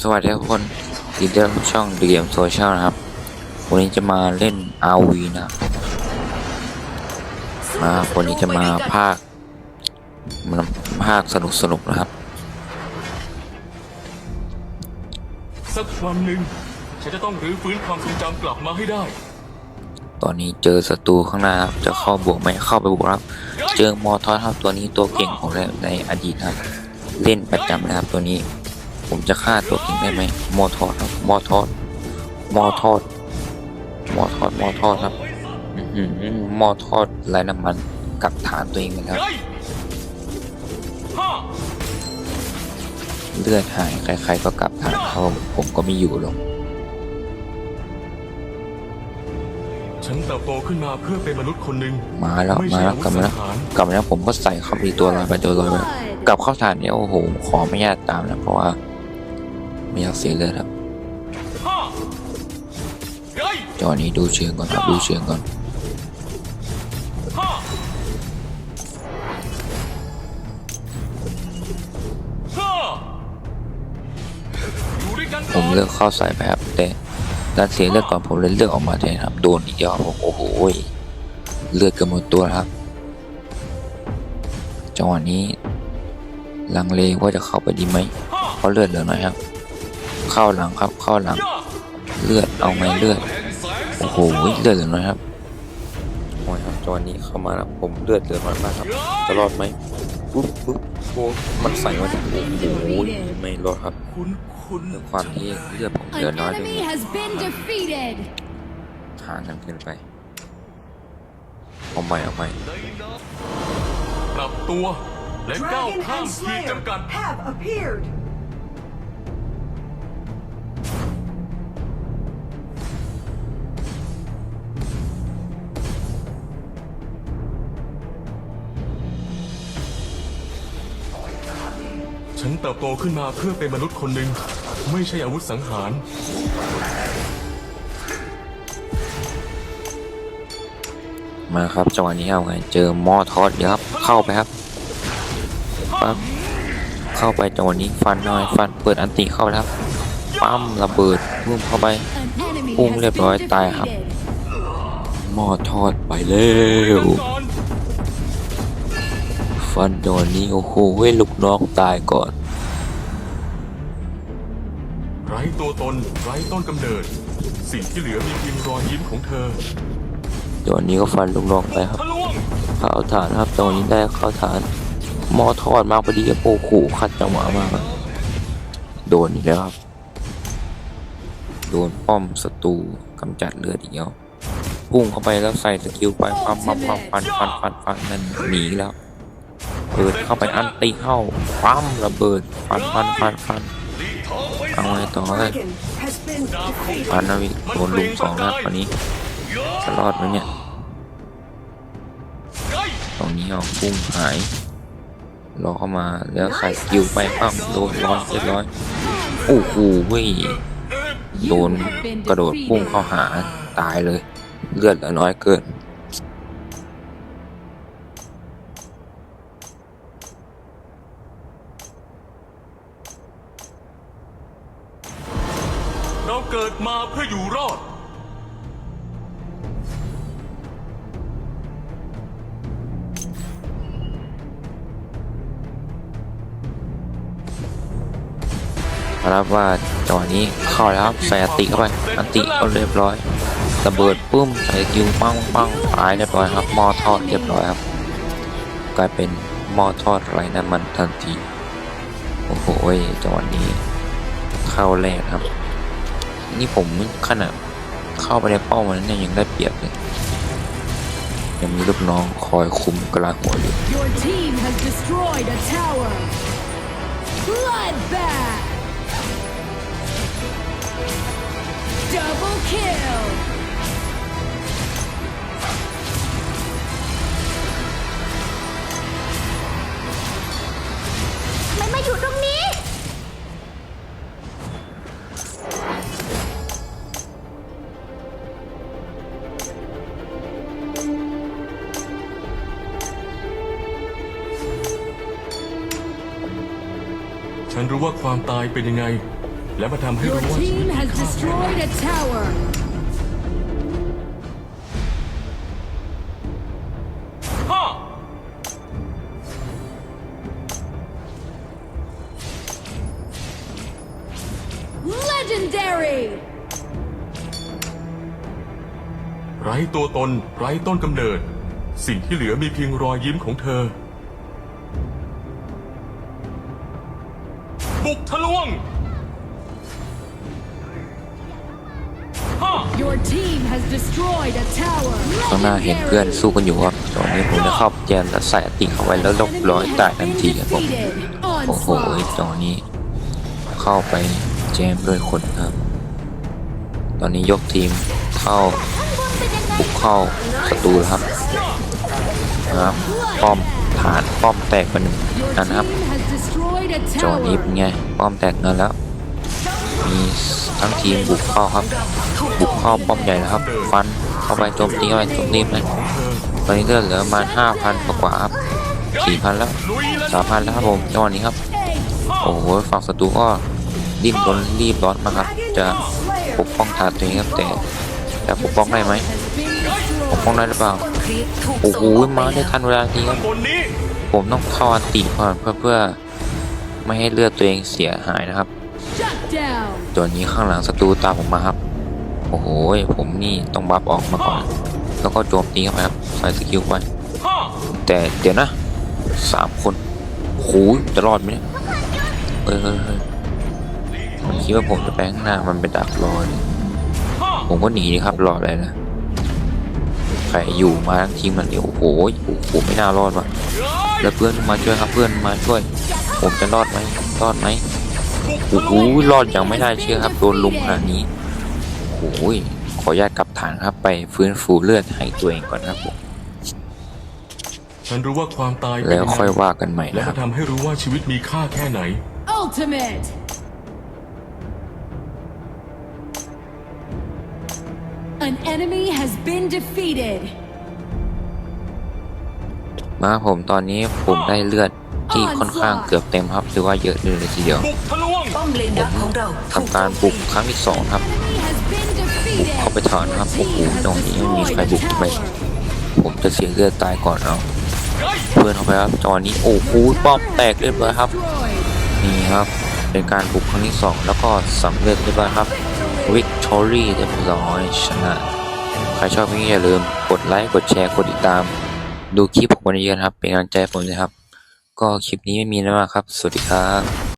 สวัสดีทุกคนยินดีต้อนรับช่องเดียมโซเชียลนะครับ วันนี้จะมาเล่น RV นะครับมาวันนี้จะมาภาคมันภาคสนุกสนุกๆนะครับ สักวันหนึ่งฉันจะต้องรื้อฟื้นความทรงจำกลับมาให้ได้ ตอนนี้เจอศัตรูข้างหน้าครับจะเข้าบวกไหมเข้าไปบวกครับ เจอมอทอสครับตัวนี้ตัวเก่งของเราในอดีตครับ เล่นประจำนะครับตัวนี้ ผมจะฆ่าตัวเก่งได้ไหมมอทอสครับมอทอสมอทอสมอทอสมอทอสครับอื้อหือมอทอสไรน้ำมันกลับฐานตัวเองเลยครับเฮ้ยห้าเลือดหายใครๆก็กลับฐานเขาผมก็ไม่อยู่หรอกฉันเติบโตขึ้นมาเพื่อเป็นมนุษย์คนหนึ่งมาแล้วไม่มาใช่แล้วอาวุกลับธมาสัแล้วงหารกลับมาแล้วผมก็ใส่เข้าไปตัวลอยไปตัวลอยไปกลับเข้าฐานเนี่ยโอ้โหขอไม่ญาตตามนะเพราะว่า ไม่อยากเสียเลือดครับจังหวะนี้ดูเชิงก่อนครับดูเชิงก่อนผมเลือกเข้าใส่ไปครับแต่การเสียเลือดก่อนผมเลยเลือกออกมาแทนครับโดนอีกแล้วผมโอ้โหเลือดกือบหมดตัวครับ จังหวะนี้ลังเลว่าจะเข้าไปดีไหมเพราะเลือดเหลือน้อยครับ เข้าหลังครับ เข้าหลังย่าเลือดเอาไหมเลือด โอ้โห เลือดเหลือน้อยครับโอ้ยครับจังหวะนี้เข้ามาแล้วผมเลือดเหลือน้อยมากครับ จะรอดไหมปุ๊บปุ๊บโอ้มันใส่มาจากโอ้โหไม่รอดครับคุณคุณด้วยความที่เลือดผมเหลือ An น้อยด้วย enemy has been defeated. ห่างกันเกินไปเอาใหม่เอาใหม่ปรับตัวและก้าว Dragon ข้าม and ขีด Slayer จำกัด เติบโตขึ้นมาเพื่อเป็นมนุษย์คนหนึ่งไม่ใช่อาวุธสังหาร มาครับจังหวะนี้เอาไงเจอมอทอสเดี๋ยวครับ เข้าไปครับปั๊บเข้าไปจังหวะนี้ฟันหน่อยฟันเปิดอันติเข้าไปครับปั๊มระเบิดพุ่งเข้าไป An enemy Ung has liệp rồi, been tài hẳn. defeated. มอทอดไปเร็วฟันจังหวะนี้โอ้โหเว้ยลูกน้องตายก่อน ไร้ตัวตน ไร้ต้นกำเนิด สิ่งที่เหลือมีเพียงรอยยิ้มของเธอจังหวะนี้ก็ฟันลูกน้องไปครับ ทะลวงเข้าฐานครับจังหวะนี้ได้เข้าฐานมอทอดมาพอดีครับโอ้โหขัดจังหวะมากครับโดนอีกแล้วครับ โดนป้อมศัตรูกำจัดเลือดอีกแล้วพุ่งเข้าไปแล้วใส่สกิลไปปั๊มปั๊มปั๊มฟันฟันฟันฟันนั่นหนีแล้วเปิดเข้าไปอันตีเข้าปั๊มระเบิดฟันฟันฟันฟัน เอาไงต่อเลยปานนาวิโดนลุมสองนะครันนี้จะรอดไหมเนี่ยตรงนี้เอาพุ่งหายรอเข้ามาแล้วใส่สกิลไปปั้มโดนร้อยเรียบร้อยโอ้โหเว้ยโดนกระโดดพุ่งเข้าหาตายเลย เลือดเหลือน้อยเกิน เราเกิดมาเพื่ออยู่รอด รับว่าจังหวะนี้เข้าแล้วครับใส่อติเข้าไปอันติก็เรียบร้อยระเบิดปุ้มใส่สกิลปังปังตายเรียบร้อยครับหม้อทอดเรียบร้อยครับ กลายเป็นหม้อทอดไร้น้ำมันทันทีโอ้โหจังหวะนี้เข้าแรกครับ นี่ผมขนาดเข้าไปในเป้ามันเนี่ยยังได้เปรียบเลย ยังมีลูกน้องคอยคุมกลางหัวอยู่ Your team has destroyed a tower. Bloodbath. Double kill. นรู้ว่าความตายเป็นยังไง และมาทำให้ Your รู้ว่าชีวิต team has destroyed a tower. ฮ่า Legendary! ไร้ตัวตน ไร้ต้นกำเนิด สิ่งที่เหลือมีเพียงรอยยิ้มของเธอ ทะลวงฮ่า Your team has destroyed a tower. ข้างหน้าเห็นเพื่อนสู้กันอยู่ครับตอนนี้ผมจะเข้าแจมแล้วใส่อติเข้าไปแล้วลบร้อยตายทันทีครับผม โอ้โห Onslaught. จอนี้ เข้าไปแจมด้วยคนครับ ตอนนี้ยกทีมเข้าบุกเข้าศัตรูแล้วครับนะครับป้อมฐานป้อมแตกไปหนึ่ง Your นั่นนะครับ จอนี้ป็น tower. ไงป้อมแตกนั่นแล้ว มีทั้งทีมบุกเข้าครับ บุกเข้าป้อมใหญ่แล้วครับ ฟันเข้าไปโจมตีเข้าไปโจมตีไปตอนนี้ก็เหลือมาห้าพันกว่าครับสี่พันแล้วสามพันแล้วครับผมจังหวะนี้ครับ โอ้โหฝั่งศัตรูก็รีบร้อนรีบร้อนมาครับ จะปกป้องฐานตัวเองครับแต่จะปกป้องได้ไหมปกป้องได้หรือเปล่า โอ้โหมาได้ทันเวลาทีครับผมต้องเข้าอันติก่อนเพื่อเพื่อ ไม่ให้เลือดตัวเองเสียหายนะครับ shut down. ตัวนี้ข้างหลังศัตรูตามผมมาครับ โอ้โห ผมนี่ต้องบัฟออกมาก่อน แล้วก็โจมตีเข้าไปครับ ใส่สกิลไปฮ่าแต่เดี๋ยวนะสามคนโอ้โหจะรอดไหมเนี่ยเอยเอยเอยมันคิดว่าผมจะไปข้างหน้ามันไปดักรอเลยฮ่าผมก็หนีดิครับรออะไรล่ะใครอยู่มาทั้งทีมมันเดียวโอ้โหโอ้โหไม่น่ารอดว่ะแล้วเพื่อนมาช่วยครับเพื่อนมาช่วย ผมจะรอดไหมรอดไหมบุกโอ้ทะโหลวงรอดอย่างไม่ได้เชื่อครับโดนลุมขนาดนี้โอ้ยขออนุญาตกลับฐานครับไปฟื้นฟูเลือดให้ตัวเองก่อนครับผมฉันรู้ว่าความตายเป็นแล้วยังไงค่อยว่ากันใหม่และนะคมารับ ทำให้รู้ว่าชีวิตมีค่าแค่ไหน Ultimate. An enemy has been defeated. มาผมตอนนี้ผมได้เลือด ที่ค่อนข้างเกือบเต็มครับหรือว่าเยอะเลยทีเดียวบุกทะลวงป้อมทำการบุกครั้งที่สองครับบุกเข้าไปถอนครับโอ้โหตรงนี้ไม่มีใครบุกไปผมจะเสียเลือดตายก่อนเอาเพื่อนเข้าไปครับจอนี้โอ้โหป้อมแตกเรียบร้อยครับนี่ครับเป็นการบุกครั้งที่สองแล้วก็สำเร็จเรียบร้อยครับ Victory เรียบร้อยชนะใครชอบคลิปนี้อย่าลืมกดไลค์กดแชร์กดติดตาม ดูคลิปผมกันเยอะนะครับ เป็นกำลังใจผมนะครับ ก็คลิปนี้ไม่มีแล้วนะครับ สวัสดีครับ